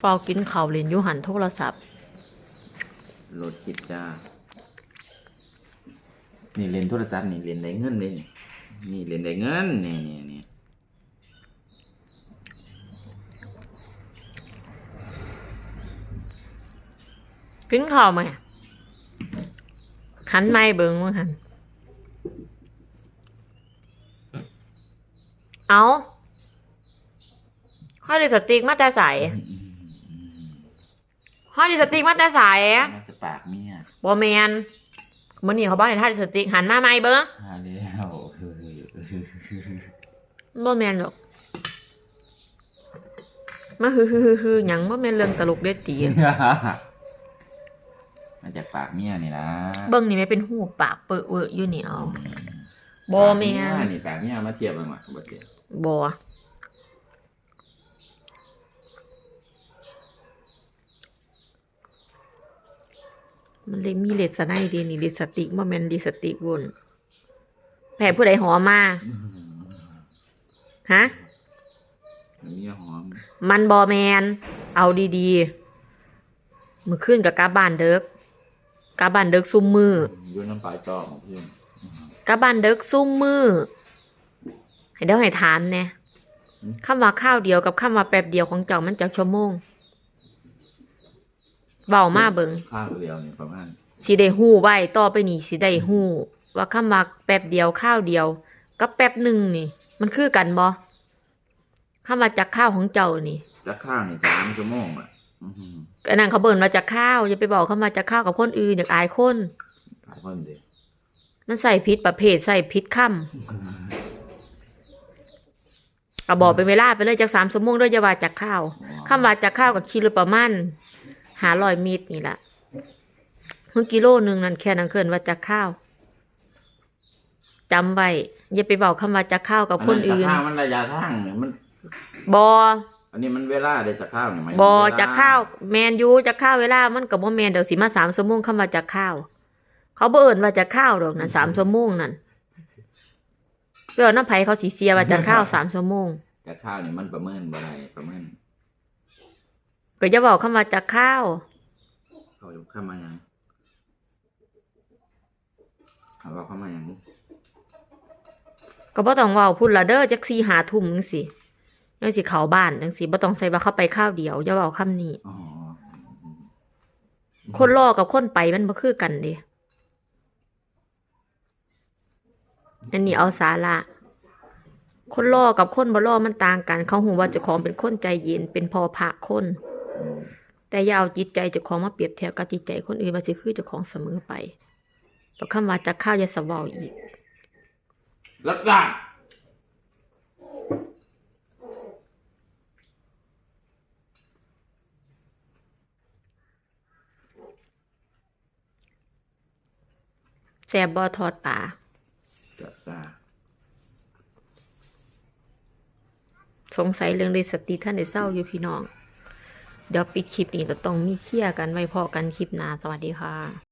เปากินข้าวเล่นอยู่หันโทรศัพท์โหลดคลิปจ้า นี่เล่นโทรศัพท์นี่เล่นได้เงินเลยนี่นี่เล่นได้เงินนี่นี่นี่กินข้าวมาหันไม่เบิ่งว่าหันเอาห้อยลิปสติกมาแต่ใส ห้อยลิปสติกมาแต่ใสน่าจะปากเมียบอแมนมื่อนี้เขาบอกให้ท่าลิปสติกหันมาไม่เบิ่งหาแล้วเฮ้ยบอแมนหรอกมาฮือฮือฮือฮือหยังบ่แม่นเรื่องตลกเด็ดตีมาจากปากเมียนี่นะเบิ่งนี่ไม่เป็นหูปากเปิดเวอะอยู่นี่เอาบอแมนปากเยนี่ปากเมียมาเทียบกันมาบ่เทียบบอ มันเลยมีเลสไนเดีนี่ลิปสติกบ่แม่นลิปสติกวนแผ่ผู้ใดหอมมา ฮะเมียหอมมันบอแมน เอาดีๆ มือขึ้นกับกาบานเด็กกาบานเด็กซุ่มมืออยู่น้ำปลายจอของเพื่อนกาบานเด็กซุ่มมือ ให้เดี๋ยวให้ถามเนี่ยคำว่าข้าวเดียวกับคำว่าแป๊บเดียวของเจ้ามันจักชั่วโมง เบามาเบิงข้าวเดียวนี่ประมาณสิได้ฮู้ไว้ต่อไปนี้สิได้ฮู้ว่าคำว่าแป๊บเดียวข้าวเดียวกับแป๊บหนึ่งนี่ มันคือกันบ่คำว่าจักข้าวของเจ้านี่จะข้าวนี่สามชั่วโมงอะอื้อหือก็นั่นเขาเบิ่นมาจากข้าวอย่าไปบอกเขามาจากข้าวกับคนอื่นอยากอายคนหลายคนสิมันใส่พิษประเภทใส่พิษค่ำก็บอกเป็นเวลาไปเลยจากสามสมงด้วยอยาว่าจากข้าวคำว่าจากข้าวกับคิโลประมาณ หาร้อยมิตรนี่แหละเมื่อกิโลหนึ่งนั่นแค่นั้นเกินว่าจากข้าวจำไว้อย่าไปบอกคำว่าจากข้าวกับคนอื่นจะข้าวมันระยะทางเนี่ยมันบออันนี้มันเวลาเดี๋ยวจะข้าวเนี่ยไหมบอจากข้าวแมนยูจากข้าวเวลามันกับบ่แมนเดี๋ยวสิมาสามสมงคำว่าจากข้าว เขาบ่เอิ้นว่าจากข้าวดอกนะสามสมงนั่นเพื่อน้ำไผเขาสีเสียว่าจากข้าวสามสมงจะข้าวเนี่ยมันประเมินบ่ได้ประเมิน ก็จะบอกคำว่าจากข้าวเขาจะเข้ามายังเขาบอกเข้ามายังก็บ่ต้องเว้าพุ่นละเด้อจักสี่หาทุ่มจังสิจังสิเข้าบ้านจังสิบ่ต้องใส่ว่าเข้าไปข้าวเดียวอย่าเว้าคำนี้อ๋อคนรอกับคนไปมันบ่คือกันเด้อันนี้เอาสาระคนรอกับคนบ่รอมันต่างกัน เขาหูว่าเจ้าของเป็นคนใจเย็นเป็นพอพระคนอืม แต่อย่าเอาจิตใจเจ้าของมาเปรียบเทียบกับจิตใจคนอื่นว่าสิคือเจ้าของเสมอไปแล้วคำว่าจากข้าวอย่าสะเว้าอีกรับจ้างแซ่บบ่ทอดปลารับจ้างสงสัยเรื่องลิสติท่านได้เศร้าอยู่พี่น้อง เดี๋ยวปิดคลิปนี้เราต้องมีเคลียร์กันไว้พอกันคลิปหน้าสวัสดีค่ะ